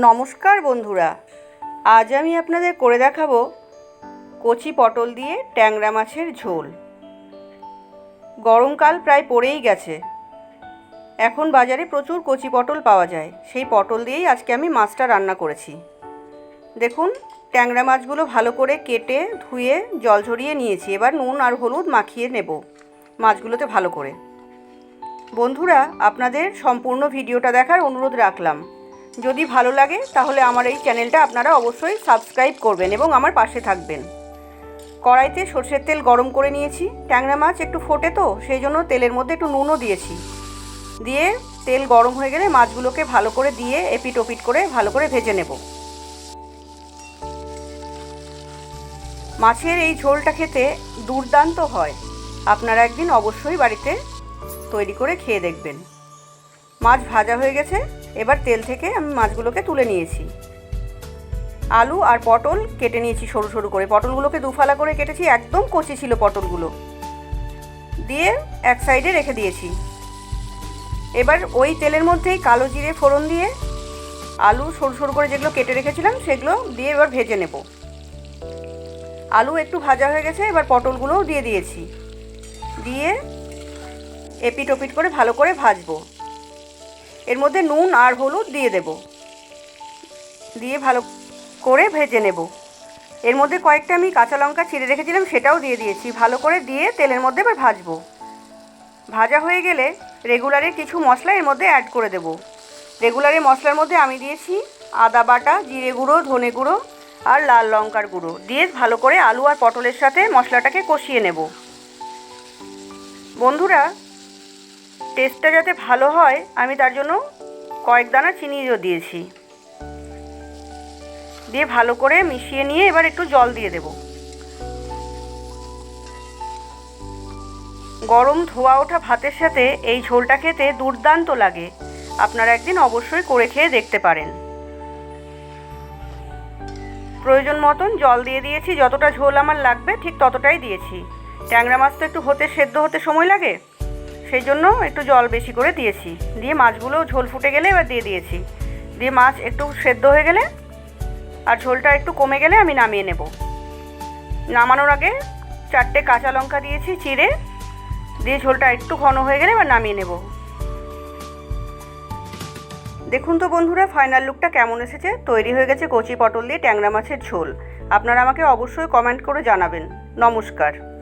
নমস্কার বন্ধুরা। আজ আমি আপনাদের করে দেখাবো কচি পটল দিয়ে ট্যাংরা মাছের ঝোল। গরমকাল প্রায় পড়েই গেছে। এখন বাজারে প্রচুর কচি পটল পাওয়া যায়। সেই পটল দিয়েই আজকে আমি মাছটা রান্না করেছি। দেখুন, ট্যাংরা মাছগুলো ভালো করে কেটে, ধুয়ে, জল ঝরিয়ে নিয়েছি। এবার নুন আর হলুদ মাখিয়ে নেব মাছগুলোতে ভালো করে। বন্ধুরা, আপনাদের সম্পূর্ণ ভিডিওটা দেখার অনুরোধ রাখলাম। যদি ভালো লাগে, তাহলে আমার এই চ্যানেলটা আপনারা অবশ্যই সাবস্ক্রাইব করবেন এবং আমার পাশে থাকবেন। কড়াইতে সর্ষের তেল গরম করে নিয়েছি। ট্যাংরা মাছ একটু ফোটে তো, সেই জন্য তেলের মধ্যে একটু নুনও দিয়েছি। দিয়ে তেল গরম হয়ে গেলে মাছগুলোকে ভালো করে দিয়ে এপিট ওপিট করে ভালো করে ভেজে নেব। মাছের এই ঝোলটা খেতে দুর্দান্ত হয়। আপনারা একদিন অবশ্যই বাড়িতে তৈরি করে খেয়ে দেখবেন। মাছ ভাজা হয়ে গেছে। এবার তেল থেকে আমি মাছগুলোকে তুলে নিয়েছি। আলু আর পটল কেটে নিয়েছি সরু সরু করে। পটলগুলোকে দুফালা করে কেটেছি, একদম কচি ছিল পটলগুলো। দিয়ে এক সাইডে রেখে দিয়েছি। এবার ওই তেলের মধ্যেই কালো জিরে ফোড়ন দিয়ে আলু সরু সরু করে যেগুলো কেটে রেখেছিলাম সেগুলো দিয়ে এবার ভেজে নেব। আলু একটু ভাজা হয়ে গেছে, এবার পটলগুলোও দিয়ে দিয়েছি। দিয়ে এপিট ওপিট করে ভালো করে ভাজবো। এর মধ্যে নুন আর হলুদ দিয়ে দেব। দিয়ে ভালো করে ভেজে নেব। এর মধ্যে কয়েকটা আমি কাঁচা লঙ্কা ছিঁড়ে রেখেছিলাম, সেটাও দিয়ে দিয়েছি। ভালো করে দিয়ে তেলের মধ্যে এবার ভাজবো। ভাজা হয়ে গেলে রেগুলারের কিছু মশলা এর মধ্যে অ্যাড করে দেব। রেগুলারের মশলার মধ্যে আমি দিয়েছি আদা বাটা, জিরে গুঁড়ো, ধনে গুঁড়ো আর লাল লঙ্কার গুঁড়ো। দিয়ে ভালো করে আলু আর পটলের সাথে মশলাটাকে কষিয়ে নেব। বন্ধুরা টেস্টটা যাতে ভালো হয়, আমি তার জন্য কয়েক দানা চিনিও দিয়েছি। দিয়ে ভালো করে মিশিয়ে নিয়ে এবার একটু জল দিয়ে দেব। গরম ধোয়া ওঠা ভাতের সাথে এই ঝোলটা খেতে দুর্দান্ত লাগে। আপনারা একদিন অবশ্যই করে খেয়ে দেখতে পারেন। প্রয়োজন মতন জল দিয়ে দিয়েছি, যতটা ঝোল আমার লাগবে ঠিক ততটাই দিয়েছি। ট্যাংরা মাছ তো একটু হতে, সেদ্ধ হতে সময় লাগে? সেই জন্য একটু জল বেশি করে দিয়েছি। দিয়ে মাছগুলো ঝোল ফুটে গেলে এবার দিয়ে দিয়েছি। দিয়ে মাছ একটু সেদ্ধ হয়ে গেলে আর ঝোলটা একটু কমে গেলে আমি নামিয়ে নেব। নামানোর আগে চারটে কাঁচা লঙ্কা দিয়েছি চিড়ে। দিয়ে ঝোলটা একটু ঘন হয়ে গেলে এবার নামিয়ে নেব। দেখুন তো বন্ধুরা ফাইনাল লুকটা কেমন এসেছে? তৈরি হয়ে গেছে কচি পটল দিয়ে ট্যাংরা মাছের ঝোল। আপনারা আমাকে অবশ্যই কমেন্ট করে জানাবেন। নমস্কার।